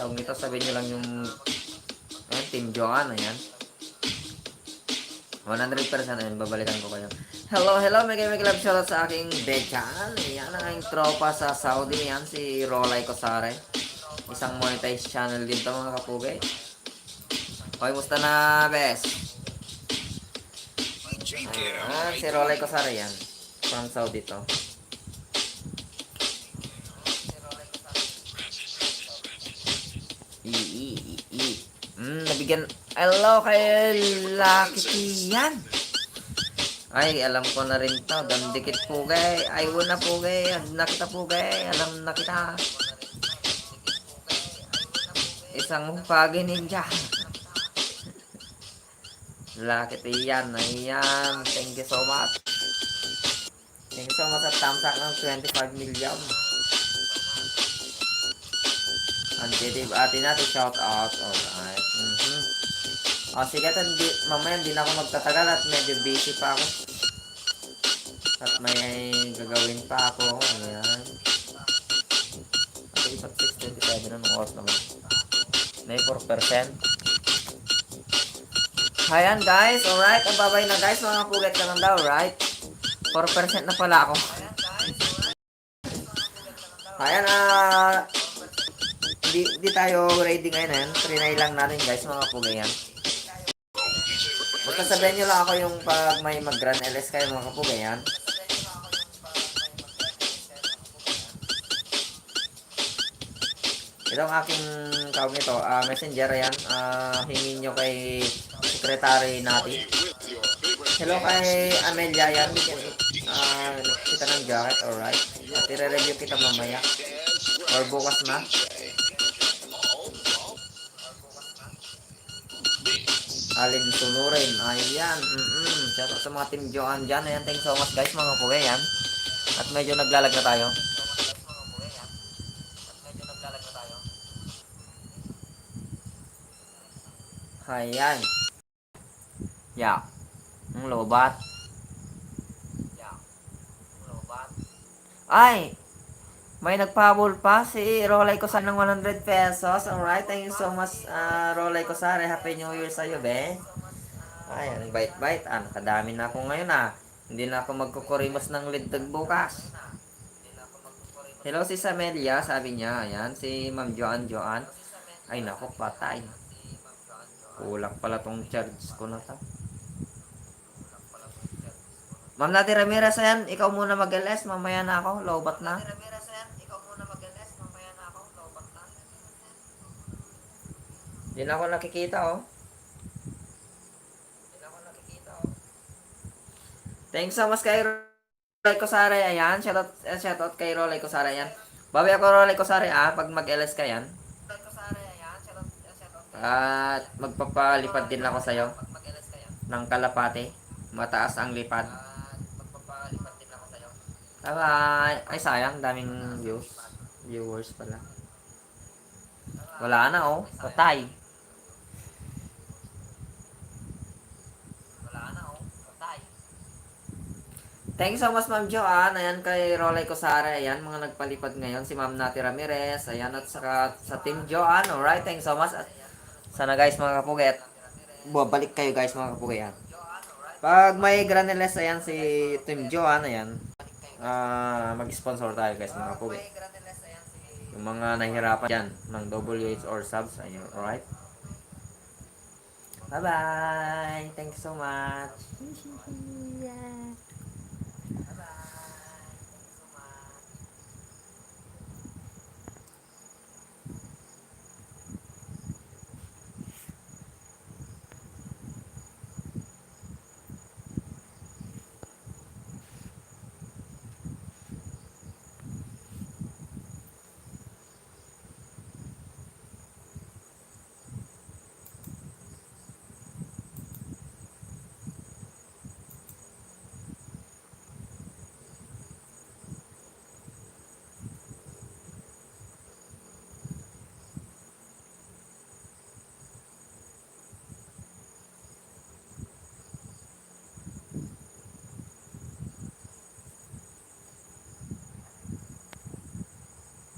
tawag nito, sabihin nyo lang yung ayan, Team Joanne, ayan. 100% ayun, babalikan ko kayo. Hello, hello, may may love shoutout sa aking Bechan. Yan ang aking tropa sa Saudi. Yan, si Rolay Kosare. Isang monetized channel din to mga kapugay. Okay, musta na, bes? Ah, si Rolay Kosare yan. From Saudi to. Nabigyan. Hello kay Lucky yan. Ay, alam ko na rin to. Dandikit po gay. Ay, wala po gay. Nakita po gay. Alam na kita. Isang pagi ninja. Lucky yan. Ayan. Thank you so much. Thank you so much thumbs up ng 25 million. Antitive atin natin shout out. Alright. Mhm. O sige, tan, di, mamaya hindi na ako magtatagal at medyo busy pa ako. At may gagawin pa ako. Ayan. Okay, isang 6.27 anong oras naman. May 4%. Ayan guys, alright. Ang babay na guys, mga puget ka lang daw, right? 4% na pala ako. Ayan, ah... di, di tayo ready ngayon, ayan. Trinay lang natin guys, mga pugayan. Basta sabihin nyo lang ako yung pag may mag-run LS kayo, mga kapugayan. Ito ang aking tawag nito, ah, messenger yan. Ah, hingin nyo kay secretary natin. Hello kay Amelia yan. Bigyan ah, kita ng jacket, alright. At i-review kita mamaya. Or bukas na. Alin Sunurin. Ayan. Mm-mm. Shout out sa mga team Joan dyan. Ayan. Thanks so much guys mga kuya yan. At medyo naglalag na tayo. Ayan. Yeah. Ang lobat. Ay! May nagpabol pa si Rolay ko sa ng 100 pesos. Alright, thank you so much uh, Rolay ko sa Happy New Year sa'yo, be. Ay, ang bait-bait. Ah, nakadami na ako ngayon ah. Hindi na ako magkukurimos ng liddag bukas. Hello si Samelia, sabi niya. Ayan, si Ma'am Joan Joan. Ay, nako, patay. Kulang pala tong charge ko na to. Ma'am Nati Ramirez, ayan, ikaw muna mag-LS, mamaya na ako, lowbat na. Hindi na ako nakikita, oh. Thanks so much kay Rolay Kosare, ayan. Shoutout, uh, shoutout kay Rolay Kosare, ayan. Babi ako Rolay Kosare, ah, pag mag-LS ka yan. At magpapalipad din ako sa'yo ng kalapate. Mataas ang lipad. Bye-bye. Ay, sayang. Daming views. Viewers pala. Wala na, oh. Patay. Thank you so much, Ma'am Joanne. Ayan kay Rolay Cosare. Ayan, mga nagpalipad ngayon. Si Ma'am Nati Ramirez. Ayan, at saka sa Team Joanne. Alright, thank you so much. At sana guys, mga kapugay. At bumalik kayo guys, mga kapugay. Ayan. Pag may graneles, ayan si Team Joanne. Ayan. Ah, mag-sponsor tayo guys, mga kapugay. Yung mga nahihirapan dyan ng WH or subs. Ayun, alright? Bye-bye! Thank you so much!